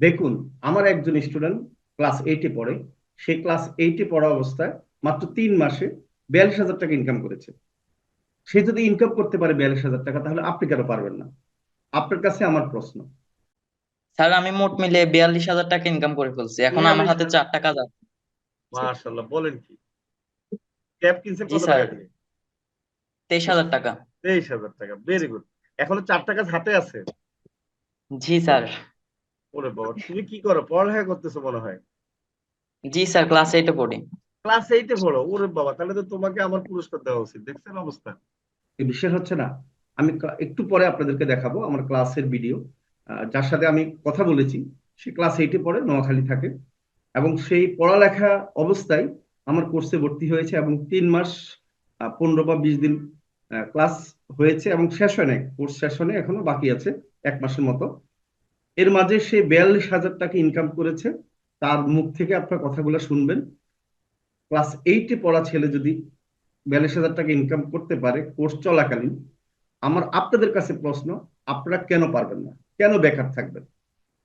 দেখুন আমার একজন স্টুডেন্ট ক্লাস এইটে পড়ে। সে ক্লাস এইটে পড়া অবস্থায় মাত্র তিন মাসে বিয়াল্লিশ হাজার টাকা ইনকাম করেছে। সে যদি ইনকাম করতে পারে বিয়াল্লিশ হাজার টাকা তাহলে আপনি কেন পারবেন না? আপনার কাছে আমার প্রশ্ন। স্যার আমি মোট মিলে বিয়াল্লিশ হাজার টাকা ইনকাম করে ফেলছি। এখন আমার হাতে 42,000 চারটা কাজ আছে। মাশাআল্লাহ বলেন কি? ক্যাব কিনছে কত টাকা দিয়ে? তেইশ হাজার টাকা। তেইশ হাজার টাকা ভেরি গুড এখনও চার টাকা হাতে আছে? জি স্যার। ওরে বাবা তুমি কি করো? পড়ালেখা করতেছো মনে হয়? জি স্যার ক্লাস এইটে পড়ি। ক্লাস এইটে পড়ো? ওরে বাবা তাহলে তো তোমাকে আমার পুরস্কার দেওয়া উচিত। দেখছেন অবস্থা? বিশ্বাস হচ্ছে না আমি একটু পরে আপনাদেরকে দেখাবো আমার ক্লাসের ভিডিও যার সাথে আমি কথা বলেছি সে ক্লাস এইটে পড়ে নোয়াখালী থাকে। এবং সেই পড়ালেখা অবস্থায় আমার কোর্সে ভর্তি হয়েছে এবং তিন মাস আহ, পনেরো বা বিশ দিন ক্লাস হয়েছে এবং শেষ হয় নাই। কোর্স শেষ হয় এখনও বাকি আছে এক মাসের মতো। এর মাঝে সে বিয়াল্লিশ হাজার টাকা ইনকাম করেছে। তার মুখ থেকে আপনার কথাগুলো শুনবেন। ক্লাস এইটে পড়া ছেলে যদি বিয়াল্লিশ হাজার টাকা ইনকাম করতে পারে কোর্স চলাকালীন, আমার আপনাদের কাছে প্রশ্ন, আপনারা কেন পারবেন না? কেন বেকার থাকবেন?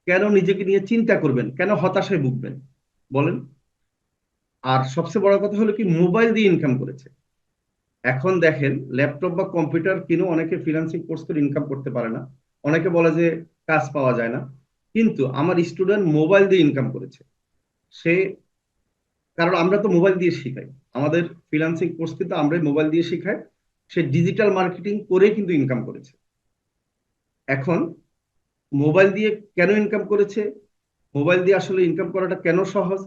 কেন নিজেকে নিয়ে চিন্তা করবেন? কেন হতাশায় ভুগবেন? বলেন। আর সবচেয়ে বড় কথা হলো কি, মোবাইল দিয়ে ইনকাম করেছে। এখন দেখেন, ল্যাপটপ বা কম্পিউটার কিনেও অনেকে ফ্রিল্যান্সিং কোর্স করে ইনকাম করতে পারে না। অনেকে বলে যে কাজ পাওয়া যায় না। কিন্তু আমার স্টুডেন্ট মোবাইল দিয়ে ইনকাম করেছে। সে, কারণ আমরা তো মোবাইল দিয়ে শিখাই। আমাদের ফ্রিল্যান্সিং কোর্স কিন্তু আমরাই মোবাইল দিয়ে শিখাই। সে ডিজিটাল মার্কেটিং করে কিন্তু ইনকাম করেছে। এখন মোবাইল দিয়ে কেন ইনকাম করেছে? মোবাইল দিয়ে আসলে ইনকাম করাটা কেন সহজ?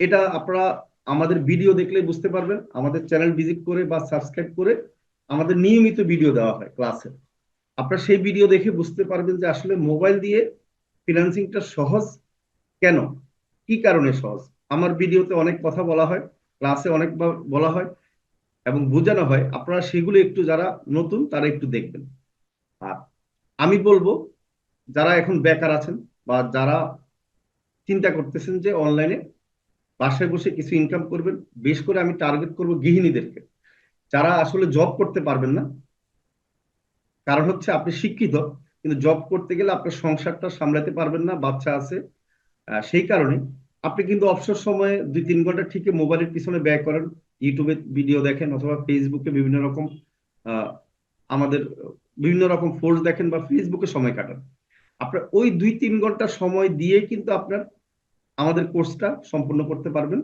এটা আপনারা আমাদের ভিডিও দেখলে বুঝতে পারবেন। আমাদের চ্যানেল ভিজিট করে বা সাবস্ক্রাইব করে আমাদের নিয়মিত ভিডিও দেওয়া হয় ক্লাসে আপনারা সেই ভিডিও দেখে বুঝতে পারবেন যে আসলে মোবাইল দিয়ে ফ্রিল্যান্সিংটা সহজ কেন? কি কারণে সহজ? আমার ভিডিওতে অনেক কথা বলা হয় ক্লাসে অনেক বলা হয় এবং বোঝানো হয়। আপনারা সেগুলো একটু যারা নতুন, তারা একটু দেখবেন। আর আমি বলব, যারা এখন বেকার আছেন বা যারা চিন্তা করতেছেন যে অনলাইনে বাসায় বসে কিছু ইনকাম করবেন, বেশ করে আমি টার্গেট করব গৃহিণীদেরকে। যারা আসলে জব করতে পারবেন না কারণ হচ্ছে আপনি শিক্ষিত, কিন্তু জব করতে গেলে আপনার সংসারটা সামলাতে পারবেন না, বাচ্চা আছে। সেই কারণে আপনি কিন্তু অবসর সময়ে দুই তিন ঘণ্টা ঠিকই মোবাইলের পিছনে ব্যয় করেন। ইউটিউবে ভিডিও দেখেন অথবা ফেসবুকে বিভিন্ন রকম আমাদের বিভিন্ন রকম ফোর্স দেখেন বা ফেসবুকে সময় কাটান। আপনার ওই দুই তিন ঘণ্টা সময় দিয়ে কিন্তু আপনার, আমাদের কোর্সটা সম্পূর্ণ করতে পারবেন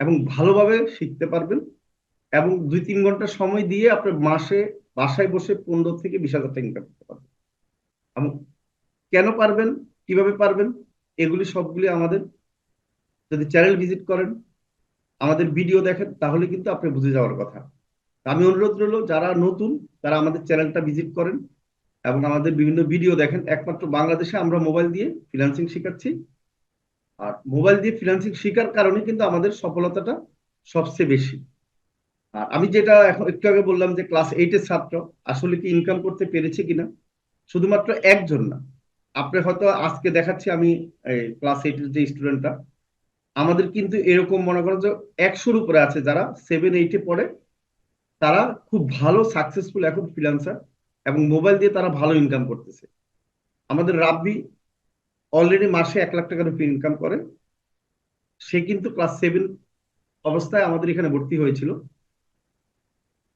এবং ভালোভাবে শিখতে পারবেন। এবং দুই তিন ঘণ্টা সময় দিয়ে আপনার মাসে বাসায় বসে পনেরো থেকে বিশ হাজার টাকা ইনকাম করতে পারবেন। এবং কেন পারবেন? কীভাবে পারবেন? এগুলি সবগুলি আমাদের, যদি চ্যানেল ভিজিট করেন, আমাদের ভিডিও দেখেন, তাহলে কিন্তু আপনি বুঝে যাওয়ার কথা। আমি অনুরোধ রইল, যারা নতুন, তারা আমাদের চ্যানেলটা ভিজিট করেন এবং আমাদের বিভিন্ন ভিডিও দেখেন। একমাত্র বাংলাদেশে আমরা মোবাইল দিয়ে ফ্রিল্যান্সিং শেখাচ্ছি। আর মোবাইল দিয়ে ফ্রিল্যান্সিং শেখার কারণে কিন্তু আমাদের সফলতাটা সবচেয়ে বেশি। আর আমি যেটা এখন একটু আগে বললাম যে ক্লাস এইটের ছাত্র, আসলে কি ইনকাম করতে পেরেছে কিনা? শুধুমাত্র একজন না। আপনি হয়তো আজকে দেখাচ্ছি আমি ক্লাস এইটের যে স্টুডেন্টটা আমাদের কিন্তু এরকম মনে করেন যে একশোর উপরে আছে যারা সেভেন এইটে পড়ে। তারা খুব ভালো সাকসেসফুল এখন ফ্রিল্যান্সার এবং মোবাইল দিয়ে তারা ভালো ইনকাম করতেছে। আমাদের রাব্বি অলরেডি মাসে এক লাখ টাকার উপরে ইনকাম করে। সে কিন্তু ক্লাস সেভেন অবস্থায় আমাদের এখানে ভর্তি হয়েছিল।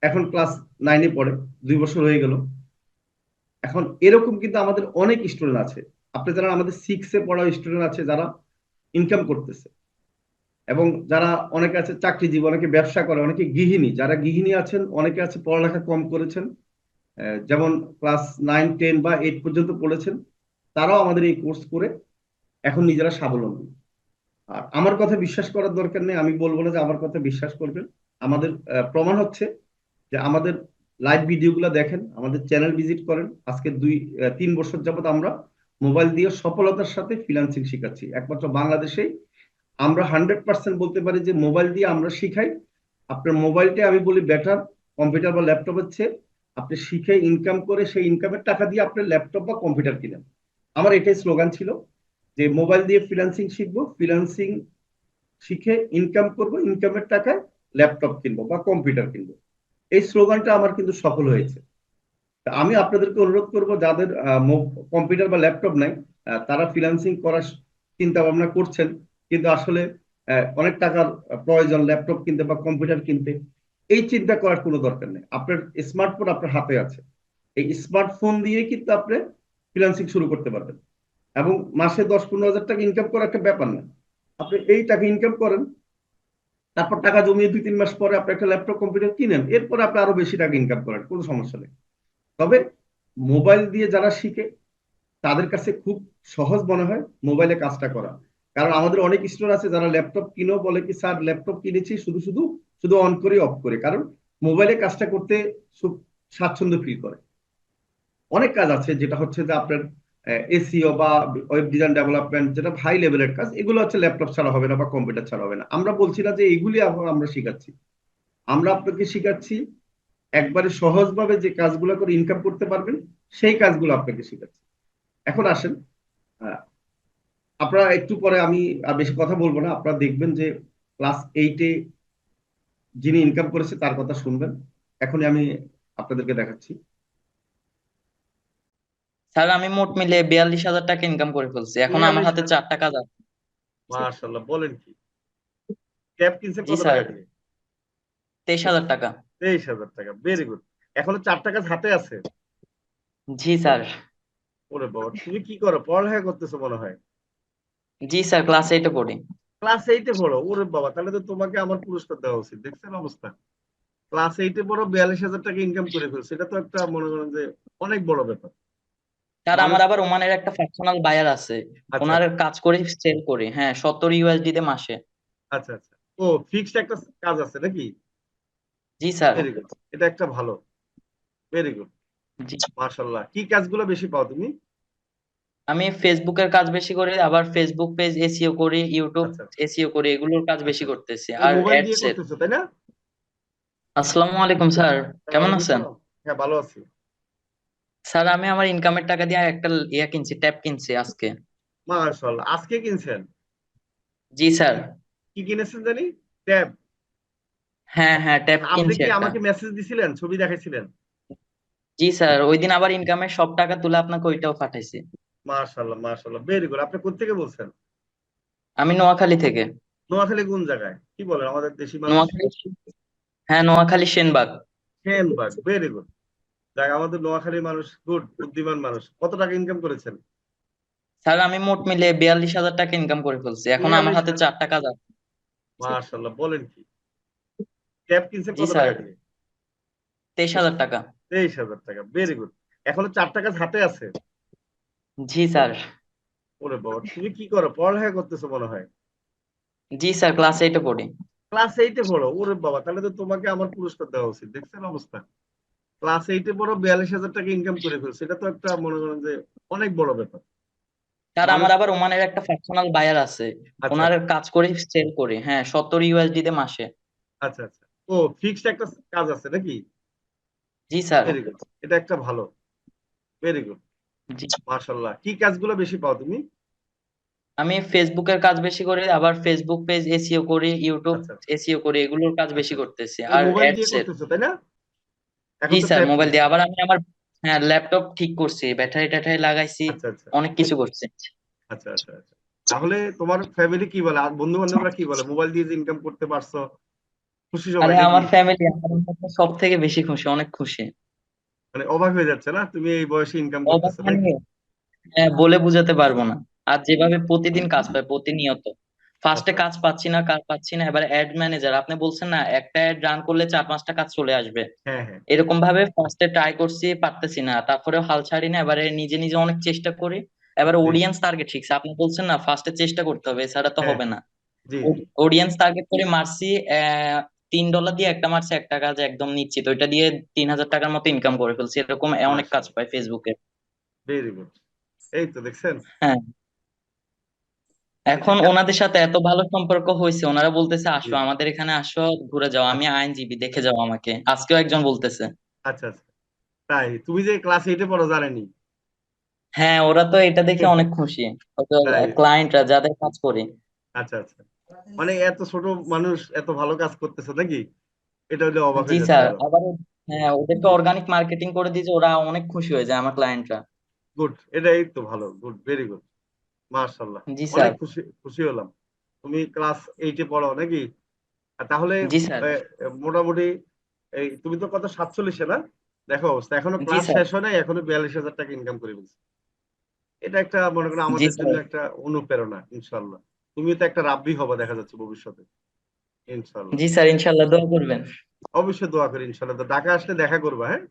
এখন ক্লাস নাইনে পড়ে, দুই বছর হয়ে গেল। এখন এরকম কিন্তু আমাদের অনেক স্টুডেন্ট আছে। আপনি যারা আমাদের সিক্সে পড়া স্টুডেন্ট আছে, যারা ইনকাম করতেছে, এবং যারা অনেকে আছে চাকরিজীবী, অনেকে ব্যবসা করে, অনেকে গৃহিণী, যারা গৃহিণী আছেন, অনেকে আছে পড়ালেখা কম করেছেন যেমন ক্লাস নাইন টেন বা এইট পর্যন্ত পড়েছেন, তারাও আমাদের এই কোর্স করে এখন নিজেরা স্বাবলম্বী। আর আমার কথা বিশ্বাস করার দরকার নেই, আমি বলব না যে আমার কথা বিশ্বাস করবেন। আমাদের প্রমাণ হচ্ছে যে আমাদের লাইভ ভিডিওগুলো দেখেন, আমাদের চ্যানেল ভিজিট করেন। আজকে দুই তিন বছর যাবত আমরা মোবাইল দিয়ে সফলতার সাথে ফ্রিল্যান্সিং শেখাচ্ছি। একমাত্র বাংলাদেশেই আমরা হান্ড্রেড পার্সেন্ট বলতে পারি যে মোবাইল দিয়ে আমরা শিখাই। আপনার মোবাইলটা আমি বলি বেটার কম্পিউটার বা ল্যাপটপের চেয়ে আপনি শিখে ইনকাম করে সেই ইনকামের টাকা দিয়ে আপনি ল্যাপটপ বা কম্পিউটার কিনেন। আমার এটাই স্লোগান ছিল যে মোবাইল দিয়ে ফ্রিল্যান্সিং শিখব ফ্রিল্যান্সিং শিখে ইনকাম করব ইনকামের টাকায় ল্যাপটপ কিনবো বা কম্পিউটার কিনবো। এই স্লোগানটা আমার কিন্তু সফল হয়েছে। আমি আপনাদেরকে অনুরোধ করব, যাদের কম্পিউটার বা ল্যাপটপ নাই তারা ফ্রিল্যান্সিং করার চিন্তা ভাবনা করছেন, কিন্তু আসলে অনেক টাকার প্রয়োজন ল্যাপটপ কিনতে বা কম্পিউটার কিনতে। এই চিন্তা করার কোনো দরকার নেই। আপনার স্মার্টফোন আপনার হাতে আছে। এই স্মার্টফোন দিয়ে কিন্তু আপনি ফ্রিল্যান্সিং শুরু করতে পারবেন। এবং মাসে দশ পনেরো হাজার টাকা ইনকাম করা একটা ব্যাপার না। আপনি এই টাকা ইনকাম করেন তারপর টাকা জমিয়ে দুই, তিন মাস পরে আপনি একটা ল্যাপটপ কম্পিউটার কিনেন, এরপর আপনি আরও বেশি টাকা ইনকাম করেন, কোনো সমস্যা নেই। তবে মোবাইল দিয়ে যারা শিখে, তাদের কাছে খুব সহজ মনে হয় মোবাইলে কাজটা করা। কারণ আমাদের অনেক স্টুডেন্ট আছে যারা ল্যাপটপ কিনেও বলে কি, স্যার ল্যাপটপ কিনেছি, শুধু শুধু শুধু অন করে অফ করে। কারণ মোবাইলে কাজটা করতে স্বাচ্ছন্দ্য ফিল করে। অনেক কাজ আছে যেটা হচ্ছে যে আপনার এসিও বা ওয়েব ডিজাইন ডেভেলপমেন্ট যেটা হাই লেভেলের কাজ, এগুলো হচ্ছে ল্যাপটপ ছাড়া হবে না বা কম্পিউটার ছাড়া হবে না। আমরা বলছি না যে এগুলি আমরা শিখাচ্ছি। আমরা আপনাকে শিখাচ্ছি, একবারে সহজভাবে যে কাজগুলো করে ইনকাম করতে পারবেন, সেই কাজগুলো আপনাকে শিখাচ্ছি। এখন আসেন আপনারা একটু পরে আমি আর বেশি কথা বলব না, আপনারা দেখবেন যে ক্লাস এইটে যিনি ইনকাম করেছে তার কথা শুনবেন। এখনই আমি আপনাদেরকে দেখাচ্ছি। স্যার আমি মোট মিলে বিয়াল্লিশ হাজার টাকা ইনকাম করে ফেলছি। এখন আমার হাতে চারটা কাজ আছে। মাশাআল্লাহ বলেন কি? ক্যাব কিনছে কত টাকা দিয়ে? তেইশ হাজার টাকা। তেইশ হাজার টাকা ভেরি গুড এখনও চার টাকা হাতে আছে? জি স্যার। ওরে বাবা তুমি কি করো? পড়ালেখা করতেছো মনে হয়? জি স্যার ক্লাস এইটে পড়ি। ক্লাস এইটে পড়ো? ওরে বাবা তাহলে তো তোমাকে আমার পুরস্কার দেওয়া উচিত। দেখছেন অবস্থা? ক্লাস এইটে পড়ো বিয়াল্লিশ হাজার টাকা ইনকাম করে ফেলছে। এটা তো একটা মনে করেন যে অনেক বড় ব্যাপার। মানুষ- আমার আবার ওমানের একটা ফ্র্যাকশনাল বায়ার আছে। আচ্ছা ওনার কাজ করে সেল করি হ্যাঁ সত্তর ইউএসডি তে মাসে। আচ্ছা আচ্ছা। ও ফিক্সড একটা কাজ আছে নাকি? জি স্যার। ভেরি গুড এটা একটা ভালো। ভেরি গুড জি। মাশাল্লাহ কি কাজগুলো বেশি পাও তুমি? আমি ফেসবুকের কাজ বেশি করি আবার ফেসবুক পেজ এসইও করি ইউটিউব আচ্ছা আচ্ছা। এসইও করি এগুলোর কাজ বেশি করতেছি। আর মোবাইল দিয়ে অ্যাডস করতেছো তাই না? আসসালামু আলাইকুম স্যার। কেমন আছেন? হ্যাঁ ভালো আছি। স্যার আমি আমার ইনকামের টাকা দিয়ে একটা ইয়া কিনছি ট্যাব কিনছি আজকে। মাশাল্লাহ আজকে কিনছেন? জি স্যার। কি কিনেছেন জানি? ট্যাব হ্যাঁ হ্যাঁ ট্যাব আপনি কিনছি কি একটা। আমাকে মেসেজ দিছিলেন ছবি দেখাইছিলেন? জি স্যার ওই দিন আবার ইনকামের সব টাকা তুলে আপনাকে ওইটাও পাঠাইছি। মাশাল্লাহ মাশাল্লাহ ভেরি গুড আপনি কোত্থেকে বলছেন? আমি নোয়াখালী থেকে। নোয়াখালী কোন জায়গায়? কি বলেন আমাদের দেশি মানুষ? নোয়াখালী হ্যাঁ নোয়াখালী সেনবাগ। সেনবাগ ভেরি গুড যাক আমাদের নোয়াখালী মানুষ গুড বুদ্ধিমান মানুষ। কত টাকা ইনকাম করেছেন? স্যার আমি মোট মিলে বিয়াল্লিশ হাজার টাকা ইনকাম করে ফেলছি। এখন আমার হাতে 42,000 চারটা কাজ আছে। মাশাল্লাহ বলেন কি? ক্যাব কিনছে কত টাকা দিয়ে? তেইশ হাজার টাকা। তেইশ হাজার টাকা ভেরি গুড এখনও চার টাকা হাতে আছে? জি স্যার। ওরে বাবা তুমি কি করো? পড়ালেখা করতেছো মনে হয়? জি স্যার ক্লাস এইটে পড়ি। ক্লাস এইটে পড়ো? ওরে বাবা তাহলে তো তোমাকে আমার পুরস্কার দেওয়া উচিত। দেখছেন অবস্থা? ক্লাস এইটে পড়ো বিয়াল্লিশ হাজার টাকা ইনকাম করে ফেলছে। এটা তো একটা মনে করেন যে অনেক বড় ব্যাপার। স্যার আমার আবার ওমানের একটা বায়ার আছে। আচ্ছা। ওনার কাজ করে সেল করি হ্যাঁ সত্তর ইউএসডি তে মাসে। আচ্ছা আচ্ছা। ও ফিক্সড একটা কাজ আছে নাকি? জি স্যার। ভেরি গুড এটা একটা ভালো। ভেরি গুড জি। কি কাজগুলো বেশি পাও তুমি? আমি ফেসবুকের কাজ বেশি করি আবার ফেসবুক পেজ এসইও করি ইউটিউব আচ্ছা আচ্ছা। এসইও করি এগুলোর কাজ বেশি করতেছি। আর মোবাইল দিয়ে অ্যাডস করতেছো তাই না? জি স্যার মোবাইল দিয়ে। আবার আমি আমার হ্যাঁ ল্যাপটপ ঠিক করছি ব্যাটারি ট্যাটারি লাগাইছি আচ্ছা আচ্ছা। অনেক কিছু করছি। আচ্ছা আচ্ছা আচ্ছা। তাহলে তোমার ফ্যামিলি কি বলে? আর বন্ধু বান্ধবরা কি বলে? মোবাইল দিয়ে যে ইনকাম করতে পারছ খুশি সবাই আরে নাকি? আমার ফ্যামিলি আমার সব থেকে বেশি খুশি অনেক খুশি। মানে অবাক হয়ে যাচ্ছে না? তুমি এই বয়সে ইনকাম অবাক করতেছো মানে নাকি হ্যাঁ, বলে বোঝাতে পারব না। আর যেভাবে প্রতিদিন কাজ পায় প্রতিনিয়ত। ফার্স্টে আচ্ছা কাজ পাচ্ছি না কাজ পাচ্ছি না এবার অ্যাড ম্যানেজার আপনি বলছেন না একটা অ্যাড রান করলে চার পাঁচটা কাজ চলে আসবে। হ্যাঁ হ্যাঁ। এরকম ভাবে ফার্স্টে ট্রাই করছি পারতেছি না। তারপরে হাল ছাড়ি না এবারে নিজে নিজে অনেক চেষ্টা করি। এবার অডিয়েন্স টার্গেট ফিক্স আপনি বলছেন না ফার্স্টে চেষ্টা করতে হবে এছাড়া তো হ্যাঁ। হবে না। অডিয়েন্স টার্গেট করে মারছি তিন ডলার দিয়ে একটা মারছি একটা কাজ একদম নিশ্চিত। ওইটা দিয়ে তিন হাজার টাকার মতো ইনকাম করে ফেলছি। এরকম অনেক কাজ পাই ফেসবুকে এই তো দেখছেন? হ্যাঁ। এখন ওনাদের সাথে এত ভালো সম্পর্ক হয়েছে ওনারা বলতেছে আসো আমাদের এখানে আসো ঘুরে যাও আমি আইনজীবী দেখে যাও আমাকে। আজকেও একজন বলতেছে। আচ্ছা আচ্ছা। তাই? তুমি যে ক্লাস এইটে পড়ো জানেনি? হ্যাঁ ওরা তো এটা দেখে অনেক খুশি। ক্লায়েন্টরা যাদের কাজ করি। আচ্ছা আচ্ছা। মানে এত ছোট মানুষ এত ভালো কাজ করতেছে নাকি? এটা হলে অবাক জি স্যার আবার হ্যাঁ ওদেরকে অর্গানিক মার্কেটিং করে দিয়েছে ওরা অনেক খুশি হয়ে যায় আমার ক্লায়েন্টরা গুড এটাই তো ভালো। গুড ভেরি গুড মাশাআল্লাহ। জি স্যার। অনেক খুশি খুশি হলাম। তুমি ক্লাস এইটে পড়ো নাকি? তাহলে মোটামুটি এই তুমি তো কত সাতচল্লিশে না? দেখো অবস্থা। এখনও ক্লাস শেষ হয় নাই এখনও বিয়াল্লিশ হাজার টাকা ইনকাম করে ফেলছি। এটা একটা মনে করো আমাদের জন্য একটা অনুপ্রেরণা ইনশাল্লাহ তুমি তো একটা রাব্বি হবে দেখা যাচ্ছে ভবিষ্যতে। ইনশাল্লাহ জি স্যার ইনশাল্লাহ দোয়া করবেন। অবশ্যই দোয়া করি ইনশাল্লাহ তো ঢাকা আসলে দেখা করবা হ্যাঁ?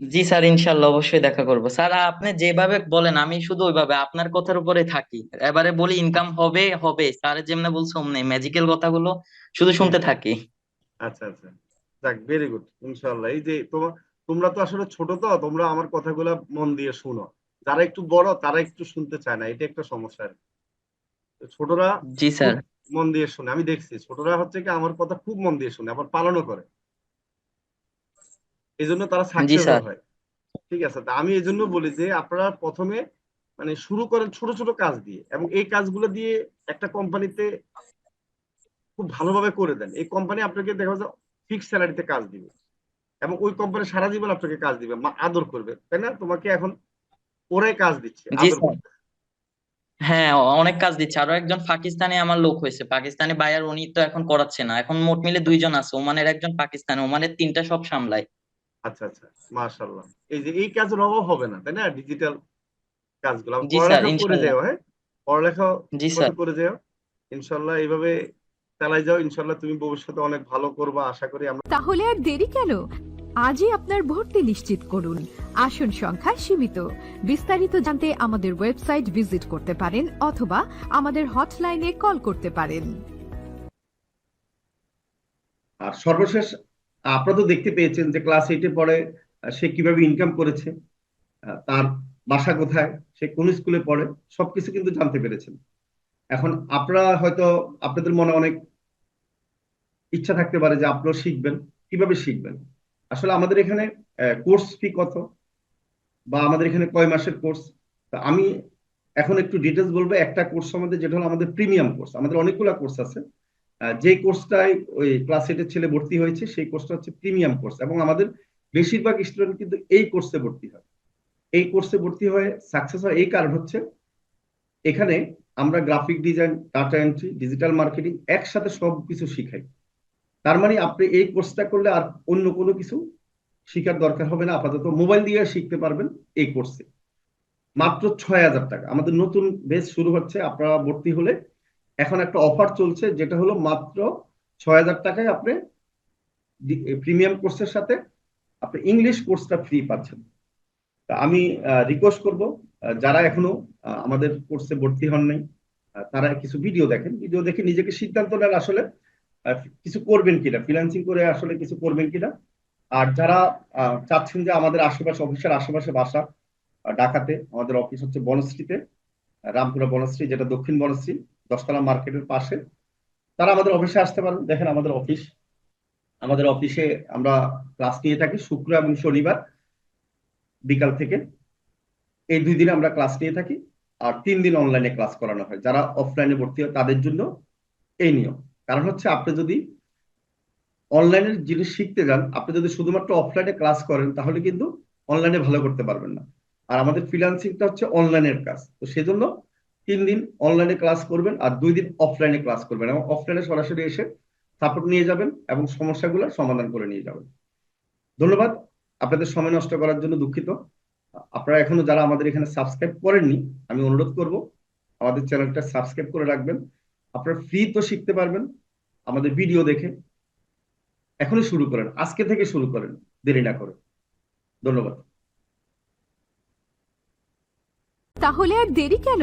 জি স্যার ইনশাল্লাহ অবশ্যই দেখা করব। স্যার আপনি যেভাবে বলেন আমি শুধু ওইভাবে আপনার কথার উপরে থাকি। এবারে বলি ইনকাম হবে হবে। স্যার যেমনি বলছে অমনি। ম্যাজিক্যাল কথাগুলো শুধু শুনতে থাকি। আচ্ছা আচ্ছা। যাক ভেরি গুড ইনশাল্লাহ। এই যে তোমার তোমরা তো আসলে ছোট তো তোমরা আমার কথাগুলো মন দিয়ে শুনো। যারা একটু বড় তারা একটু শুনতে চায় না। এটা একটা সমস্যা আর কি। তো ছোটরা জি স্যার। মন দিয়ে শুনে। আমি দেখছি ছোটরা হচ্ছে কি আমার কথা খুব মন দিয়ে শুনে আবার পালনও করে। এই জন্য তারা স্যার। হয়। ঠিক আছে তা আমি এই জন্য বলি যে আপনারা প্রথমে মানে শুরু করেন ছোট ছোট কাজ দিয়ে এবং এই কাজগুলো দিয়ে একটা কোম্পানিতে খুব ভালোভাবে করে দেন। এই কোম্পানি আপনাকে দেখা যায় ফিক্স স্যালারিতে কাজ দিবে এবং ওই কোম্পানি সারা জীবন আপনাকে কাজ দিবে আদর করবে তাই না? তোমাকে এখন ওরাই কাজ দিচ্ছে হ্যাঁ অনেক কাজ দিচ্ছে। আরও একজন পাকিস্তানি আমার লোক হয়েছে। পাকিস্তানি বায়ার উনি তো এখন করাচ্ছে না। এখন মোট মিলে দুইজন আছে। ওমানের একজন পাকিস্তানি ওমানের তিনটা সব সামলায়। আচ্ছা আচ্ছা মাশাআল্লাহ। এই যে এই কাজের অভাব হবে না তাই না? ডিজিটাল কাজগুলো। পড়ালেখা করে যাও হ্যাঁ? পড়ালেখা জি স্যার। করে যাও। ইনশাল্লাহ এইভাবে চালাই যাও। ইনশাল্লাহ তুমি ভবিষ্যতে অনেক ভালো করবা আশা করি আমরা তাহলে আর দেরি কেন? আজই আপনার ভর্তি নিশ্চিত করুন। আসন সংখ্যা সীমিত। বিস্তারিত জানতে আমাদের ওয়েবসাইট ভিজিট করতে পারেন অথবা আমাদের হটলাইনে কল করতে পারেন। আর সর্বশেষ আপনারা তো দেখতে পেয়েছেন যে ক্লাস এইটে পড়ে সে কীভাবে ইনকাম করেছে তার বাসা কোথায়, সে কোন স্কুলে পড়ে, সবকিছু কিন্তু জানতে পেরেছেন। এখন আপনারা হয়তো, আপনাদের মনে অনেক ইচ্ছা থাকতে পারে যে আপনারা শিখবেন, কীভাবে শিখবেন? আসলে আমাদের এখানে কোর্স ফি কত? বা আমাদের এখানে কয় মাসের কোর্স তা আমি এখন একটু ডিটেলস বলব, একটা কোর্স সম্বন্ধে যেটা হলো আমাদের প্রিমিয়াম কোর্স আমাদের অনেকগুলো কোর্স আছে। যে কোর্সটায় ওই ক্লাস এইটের ছেলে ভর্তি হয়েছে, সেই কোর্সটা হচ্ছে প্রিমিয়াম কোর্স এবং আমাদের বেশিরভাগ স্টুডেন্ট কিন্তু এই কোর্সে ভর্তি হয়। এই কোর্সে ভর্তি হয়ে সাকসেস হয় এই কারণ হচ্ছে, এখানে আমরা graphic design data entry digital marketing একসাথে সব কিছু শিখাই। তার মানে আপনি এই কোর্সটা করলে আর অন্য কোনো কিছু শিখার দরকার হবে না, আপাতত মোবাইল দিয়ে শিখতে পারবেন এই কোর্সে মাত্র ছয় হাজার টাকা। আমাদের নতুন বেচ শুরু হচ্ছে, আপনারা ভর্তি হলে এখন একটা অফার চলছে যেটা হলো মাত্র ছয় হাজার টাকায় আপনি প্রিমিয়াম কোর্সের সাথে আপনি ইংলিশ কোর্সটা ফ্রি পাচ্ছেন। তা আমি রিকোয়েস্ট করব যারা এখনও আমাদের কোর্সে ভর্তি হন নাই তারা কিছু ভিডিও দেখেন। ভিডিও দেখে নিজেকে সিদ্ধান্ত নেন আসলে কিছু করবেন কিনা ফ্রিল্যান্সিং করে আসলে কিছু করবেন কিনা। আর যারা চাচ্ছেন যে আমাদের আশেপাশে অফিসের আশেপাশে বাসা ঢাকাতে, আমাদের অফিস হচ্ছে বনশ্রীতে, রামপুরা বনশ্রী, যেটা দক্ষিণ বনশ্রী দশতলা মার্কেটের পাশে। তারা আমাদের অফিসে আসতে পারেন। দেখেন আমাদের অফিস আমাদের অফিসে আমরা ক্লাস নিয়ে থাকি শুক্র এবং শনিবার বিকাল থেকে। এই দুই দিনে আমরা ক্লাস নিয়ে থাকি আর তিন দিন অনলাইনে ক্লাস করানো হয়। যারা অফলাইনে ভর্তি হয়, তাদের জন্য এই নিয়ম। কারণ হচ্ছে আপনি যদি অনলাইনের জিনিস শিখতে যান, আপনি যদি শুধুমাত্র অফলাইনে ক্লাস করেন, তাহলে কিন্তু অনলাইনে ভালো করতে পারবেন না। আর আমাদের ফ্রিল্যান্সিংটা হচ্ছে অনলাইনের কাজ। তো সেজন্য তিন দিন অনলাইনে ক্লাস করবেন আর দুই দিন অফলাইনে ক্লাস করবেন এবং অফলাইনে সরাসরি এসে সাপোর্ট নিয়ে যাবেন এবং সমস্যাগুলো সমাধান করে নিয়ে যাবেন। ধন্যবাদ। আপনাদের সময় নষ্ট করার জন্য দুঃখিত। আপনারা এখনও যারা আমাদের এখানে সাবস্ক্রাইব করেননি, আমি অনুরোধ করব, আমাদের চ্যানেলটা সাবস্ক্রাইব করে রাখবেন। আপনারা ফ্রি তো শিখতে পারবেন, আমাদের ভিডিও দেখে। এখনই শুরু করেন, আজকে থেকে শুরু করেন, দেরি না করে। ধন্যবাদ। তাহলে আর দেরি কেন?